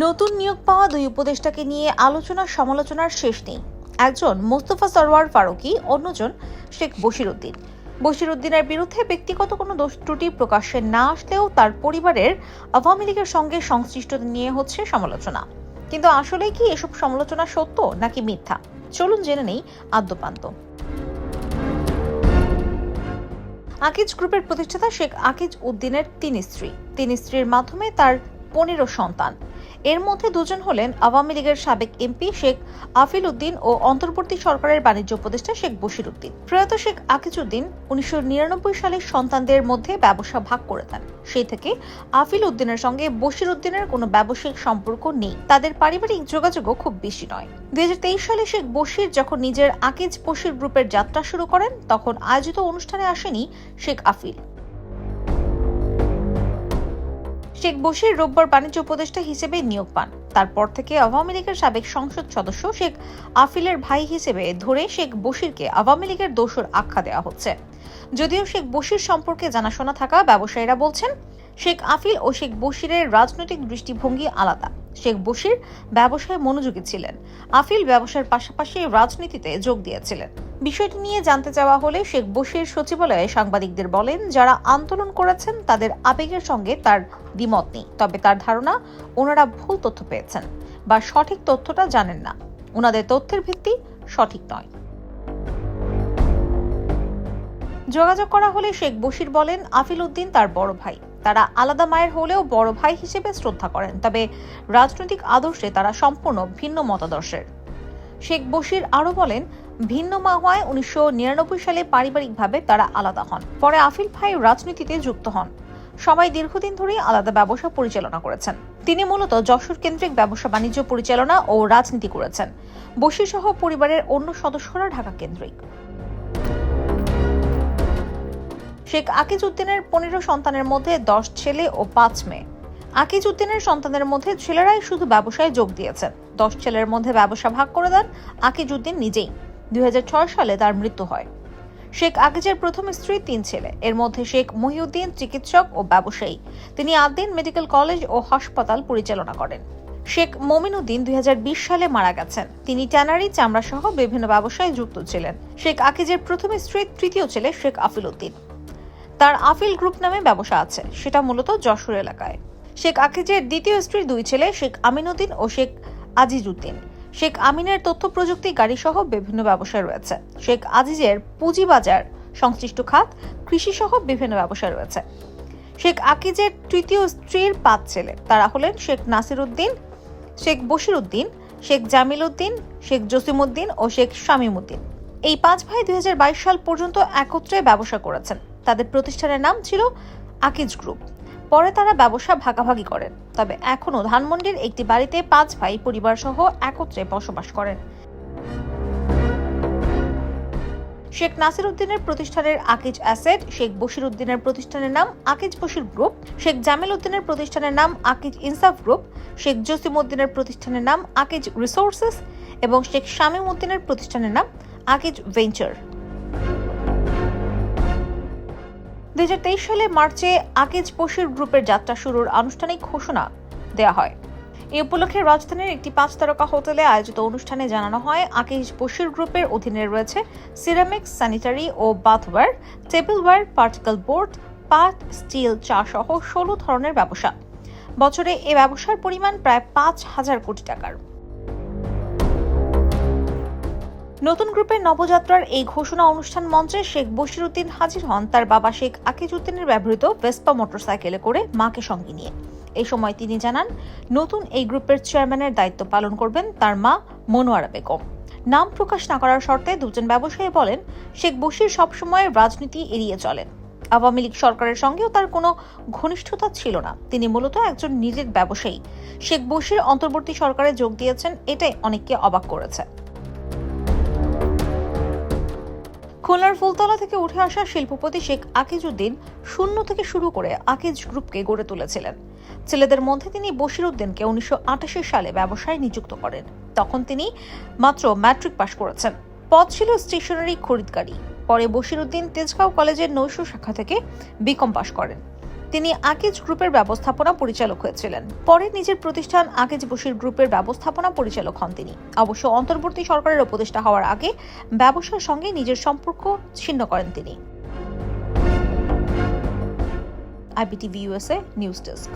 নতুন নিয়োগ পাওয়া দুই উপদেষ্টাকে নিয়ে আলোচনা সমালোচনার শেষ নেই। একজন মোস্তফা সরওয়ার ফারুকি, অন্যজন শেখ বশিরউদ্দিন বশিরউদ্দিনের বিরুদ্ধে ব্যক্তিগত কোনো দোষ ত্রুটি প্রকাশ্যে না আসলেও তার পরিবারের আওয়ামী লীগের সঙ্গে সংশ্লিষ্টতা নিয়ে হচ্ছে সমালোচনা। কিন্তু আসলে কি এসব সমালোচনা সত্য নাকি মিথ্যা? চলুন জেনে নেই আদ্যপান্ত। আকিজ গ্রুপের প্রতিষ্ঠাতা শেখ আকিজ উদ্দিনের তিন স্ত্রী। তিন স্ত্রীর মাধ্যমে তার পনেরো সন্তান। এর মধ্যে দুজন হলেন আওয়ামী লীগের সাবেক এমপি শেখ আফিল উদ্দিন ও অন্তর্বর্তী সরকারের বাণিজ্য উপদেষ্টা শেখ বশির উদ্দিন। প্রয়াত শেখ আকিজ উদ্দিন উনিশশো নিরানব্বই সালে সন্তানদের মধ্যে ব্যবসা ভাগ করে দেন। সেই থেকে আফিল উদ্দিনের সঙ্গে বশির উদ্দিনের কোনো ব্যবসায়িক সম্পর্ক নেই। তাদের পারিবারিক যোগাযোগও খুব বেশি নয়। দুই সালে শেখ বশির যখন নিজের আকিজ বশির গ্রুপের যাত্রা শুরু করেন, তখন আয়োজিত অনুষ্ঠানে আসেনি শেখ আফিল। শেখ বশির রোববার বাণিজ্য উপদেষ্টা হিসেবে নিয়োগ পান। তারপর থেকে আওয়ামী লীগের সাবেক সংসদ সদস্য শেখ আফিলের ভাই হিসেবে ধরে শেখ বশিরকে আওয়ামী লীগের দোষর আখ্যা দেওয়া হচ্ছে। যদিও শেখ বশির সম্পর্কে জানাশোনা থাকা ব্যবসায়ীরা বলছেন, শেখ আফিল ও শেখ বশিরের রাজনৈতিক দৃষ্টিভঙ্গি আলাদা। শেখ বশির ব্যবসায় মনোযোগী ছিলেন। আফিল ব্যবসার পাশাপাশি রাজনীতিতে যোগ দিয়েছিলেন। বিষয়টি নিয়ে জানতে চাওয়া হলে শেখ বশির সচিবালয়ে সাংবাদিকদের বলেন, যারা আন্দোলন করেছেন তাদের আবেগের সঙ্গে তার দ্বিমত নেই। তবে তার ধারণা, ওনারা ভুল তথ্য পেয়েছেন বা সঠিক তথ্যটা জানেন না। ওনাদের তথ্যের ভিত্তি সঠিক নয়। যোগাযোগ করা হলে শেখ বশির বলেন, আফিল উদ্দিন তার বড় ভাই। তারা আলাদা মায়ের হলেও বড় ভাই হিসেবে শ্রদ্ধা করেন। তবে রাজনৈতিক আদর্শে তারা সম্পূর্ণ ভিন্ন মতাদর্শের। শেখ বশির আরও বলেন, ভিন্ন মা হওয়ায় উনিশশো সালে পারিবারিকভাবে তারা আলাদা হন। পরে আফিল ভাই রাজনীতিতে যুক্ত হন। সবাই দীর্ঘদিন ধরেই আলাদা ব্যবসা পরিচালনা করেছেন। তিনি মূলত যশোর কেন্দ্রিক ব্যবসা বাণিজ্য পরিচালনা ও রাজনীতি করেছেন। বশির সহ পরিবারের অন্য সদস্যরা ঢাকা কেন্দ্রিক। শেখ আকিজ উদ্দিনের পনেরো সন্তানের মধ্যে দশ ছেলে ও পাঁচ মেয়ে। আকিজ উদ্দিনের সন্তানের মধ্যে ছেলেরাই শুধু ব্যবসায় যোগ দিয়েছেন। দশ ছেলের মধ্যে ব্যবসা ভাগ করে দেন আকিজ উদ্দিন নিজেই। দুই সালে তার মৃত্যু হয়। শেখ আকিজের প্রথম স্ত্রী তিন ছেলে। এর মধ্যে শেখ মহিউদ্দিন চিকিৎসক ও ব্যবসায়ী। তিনি আদ্দিন মেডিকেল কলেজ ও হাসপাতাল পরিচালনা করেন। শেখ মমিনুদ্দিন দুই সালে মারা গেছেন। তিনি ট্যানারি চামড়া সহ বিভিন্ন ব্যবসায় যুক্ত ছিলেন। শেখ আকিজের প্রথম স্ত্রীর তৃতীয় ছেলে শেখ আফিল উদ্দিন। তার আফিল গ্রুপ নামে ব্যবসা আছে। সেটা মূলত যশোর এলাকায়। শেখ আকিজের দ্বিতীয় স্ত্রীর দুই ছেলে শেখ আমিনুদ্দিন ও শেখ আজিজউদ্দিন। শেখ আমিনের তথ্য প্রযুক্তি গাড়ি সহ বিভিন্ন ব্যবসায় রয়েছে। শেখ আজিজের পুঁজিবাজার, সংশ্লিষ্ট খাত কৃষি সহ বিভিন্ন ব্যবসায় রয়েছে। শেখ আকিজের তৃতীয় স্ত্রীর পাঁচ ছেলে। তারা হলেন শেখ নাসির উদ্দিন শেখ বশির উদ্দিন শেখ জামিল উদ্দিন শেখ জসিমউদ্দিন ও শেখ শামীম উদ্দিন এই পাঁচ ভাই দুই হাজার বাইশ সাল পর্যন্ত একত্রে ব্যবসা করেছেন। তাদের প্রতিষ্ঠানের নাম ছিল আকিজ গ্রুপ। পরে তারা ব্যবসা ভাগাভাগি করেন। তবে এখনও ধানমন্ডির একটি বাড়িতে পাঁচ ভাই পরিবার সহ একত্রে বসবাস করেন। শেখ নাসির উদ্দিনের প্রতিষ্ঠানের আকিজ অ্যাসেট, শেখ বশির উদ্দিনের প্রতিষ্ঠানের নাম আকিজ বশির গ্রুপ, শেখ জামিল উদ্দিনের প্রতিষ্ঠানের নাম আকিজ ইনসাফ গ্রুপ, শেখ জসিম উদ্দিনের প্রতিষ্ঠানের নাম আকিজ রিসোর্সেস এবং শেখ শামীম উদ্দিনের প্রতিষ্ঠানের নাম আকিজ ভেঞ্চার। দুই সালে মার্চে আকিজ বশির গ্রুপের যাত্রা শুরুর আনুষ্ঠানিক ঘোষণা দেওয়া হয়। এই উপলক্ষে রাজধানীর একটি পাঁচ তারকা হোটেলে আয়োজিত অনুষ্ঠানে জানানো হয় আকিজ বশির গ্রুপের অধীনে রয়েছে সিরামিক্স স্যানিটারি ও বাথওয়্যার, টেবিলওয়্যার, পার্টিকেল বোর্ড, পাট, স্টিল, চা সহ ষোলো ধরনের ব্যবসা। বছরে এ ব্যবসার পরিমাণ প্রায় পাঁচ হাজার কোটি টাকার। নতুন গ্রুপের নবযাত্রার এই ঘোষণা অনুষ্ঠান মঞ্চে শেখ বশির উদ্দিন হাজির হন তার বাবা শেখ আকিজ উদ্দিনের ব্যবহৃত ভেসপা মোটরসাইকেলে করে মাকে সঙ্গে নিয়ে। এই সময় তিনি জানান, নতুন এই গ্রুপের চেয়ারম্যানের দায়িত্ব পালন করবেন তার মা মনোয়ারা বেগম। নাম প্রকাশ না করার শর্তে দুজন ব্যবসায়ী বলেন, শেখ বশির সবসময় রাজনীতি এড়িয়ে চলেন। আওয়ামী লীগ সরকারের সঙ্গেও তার কোনো ঘনিষ্ঠতা ছিল না। তিনি মূলত একজন নিজের ব্যবসায়ী। শেখ বশির অন্তর্বর্তী সরকারে যোগ দিয়েছেন, এটাই অনেককে অবাক করেছে। খুলনার ফুলতলা থেকে উঠে আসা শিল্পপতি শেখ আকিজউদ্দিন শূন্য থেকে শুরু করে আকিজ গ্রুপকে গড়ে তুলেছিলেন। ছেলেদের মধ্যে তিনি বশির উদ্দিনকে উনিশশো আটাশি সালে ব্যবসায় নিযুক্ত করেন। তখন তিনি মাত্র ম্যাট্রিক পাশ করেছেন। পদ ছিল স্টেশনারি খরিদকারী। পরে বশির উদ্দিন তেজগাঁও কলেজের নৈশ শাখা থেকে বিকম পাশ করেন। তিনি আকিজ গ্রুপের ব্যবস্থাপনা পরিচালক হয়েছিলেন। পরে নিজের প্রতিষ্ঠান আকিজ বসির গ্রুপের ব্যবস্থাপনা পরিচালক হন তিনি। অবশ্য অন্তর্বর্তী সরকারের উপদেষ্টা হওয়ার আগে ব্যবসার সঙ্গে নিজের সম্পর্ক ছিন্ন করেন তিনি। IBTV USA news desk.